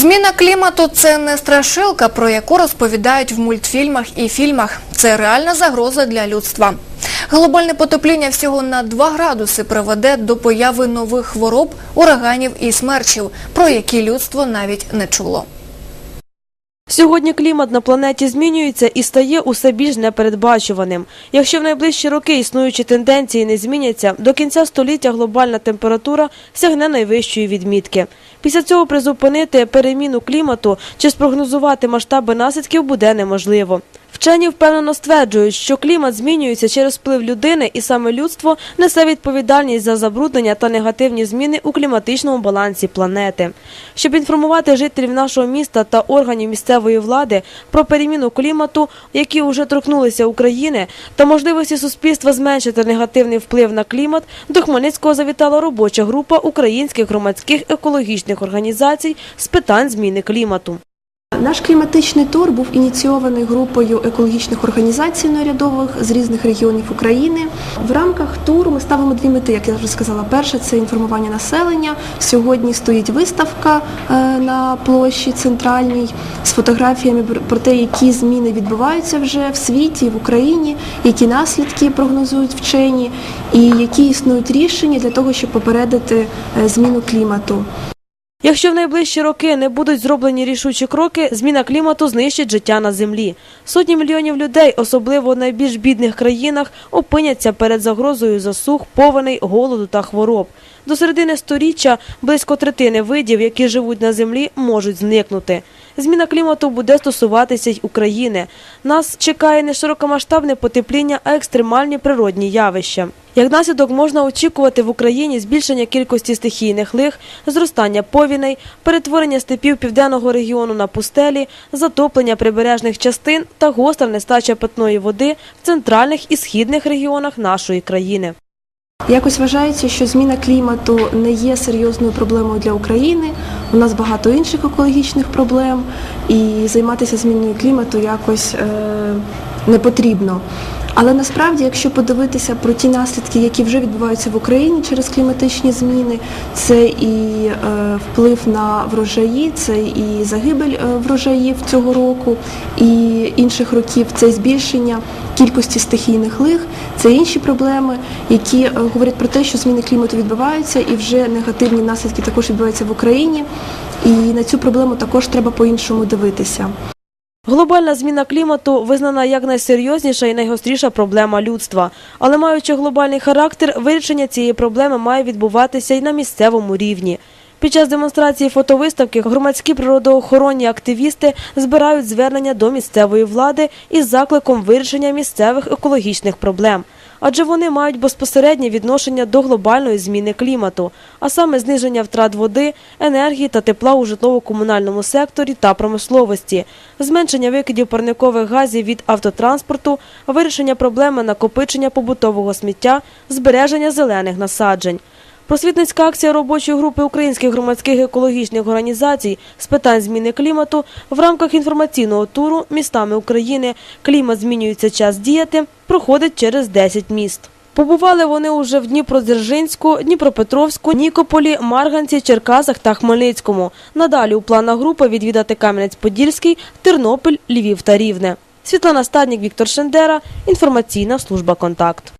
Зміна клімату це не страшилка, про яку розповідають в мультфільмах і фільмах. Це реальна загроза для людства. Глобальне потепління всього на 2 градуси приведе до появи нових хвороб, ураганів і смерчів, про які людство навіть не чуло. Сьогодні клімат на планеті змінюється і стає усе більш непередбачуваним. Якщо в найближчі роки існуючі тенденції не зміняться, до кінця століття глобальна температура сягне найвищої відмітки. Після цього призупинити переміну клімату чи спрогнозувати масштаби наслідків буде неможливо. Вчені впевнено стверджують, що клімат змінюється через вплив людини, і саме людство несе відповідальність за забруднення та негативні зміни у кліматичному балансі планети. Щоб інформувати жителів нашого міста та органів місцевої влади про переміну клімату, які вже торкнулися України, та можливості суспільства зменшити негативний вплив на клімат, до Хмельницького завітала робоча група українських громадських екологічних організацій з питань зміни клімату. Наш кліматичний тур був ініційований групою екологічних організацій неурядових з різних регіонів України. В рамках туру ми ставимо дві мети, як я вже сказала. Перша це інформування населення. Сьогодні стоїть виставка е, на площі центральній з фотографіями про те, які зміни відбуваються вже в світі, в Україні, які наслідки прогнозують вчені, і які існують рішення для того, щоб попередити е, зміну клімату. Якщо в найближчі роки не будуть зроблені рішучі кроки, зміна клімату знищить життя на землі. Сотні мільйонів людей, особливо в найбільш бідних країнах, опиняться перед загрозою засух, повеней, голоду та хвороб. До середини сторіччя близько третини видів, які живуть на землі, можуть зникнути. Зміна клімату буде стосуватися й України. Нас чекає не широкомасштабне потепління, а екстремальні природні явища. Як наслідок можна очікувати в Україні збільшення кількості стихійних лих, зростання повіней, перетворення степів південного регіону на пустелі, затоплення прибережних частин та гостра нестача питної води в центральних і східних регіонах нашої країни. Якось вважається, що зміна клімату не є серйозною проблемою для України. У нас багато інших екологічних проблем, і займатися зміною клімату якось е, не потрібно. Але насправді, якщо подивитися про ті наслідки, які вже відбуваються в Україні через кліматичні зміни, це і е, вплив на врожаї, це і загибель е, врожаїв цього року, і інших років, це збільшення кількості стихійних лих, це інші проблеми, які е, говорять про те, що зміни клімату відбуваються, і вже негативні наслідки також відбуваються в Україні. І на цю проблему також треба по-іншому дивитися. Глобальна зміна клімату визнана як найсерйозніша і найгостріша проблема людства. Але маючи глобальний характер, вирішення цієї проблеми має відбуватися і на місцевому рівні. Під час демонстрації фотовиставки громадські природоохоронні активісти збирають звернення до місцевої влади із закликом вирішення місцевих екологічних проблем. Адже вони мають безпосереднє відношення до глобальної зміни клімату, а саме зниження втрат води, енергії та тепла у житлово-комунальному секторі та промисловості, зменшення викидів парникових газів від автотранспорту, вирішення проблеми накопичення побутового сміття, збереження зелених насаджень. Просвітницька акція робочої групи українських громадських екологічних організацій з питань зміни клімату в рамках інформаційного туру містами України Клімат змінюється час діяти проходить через 10 міст. Побували вони уже в Дніпродзержинську, Дніпропетровську, Нікополі, Марганці, Черкасах та Хмельницькому. Надалі у планах групи відвідати Кам'янець-Подільський, Тернопіль, Львів та Рівне. Світлана Стаднік, Віктор Шендера. Інформаційна служба «Контакт».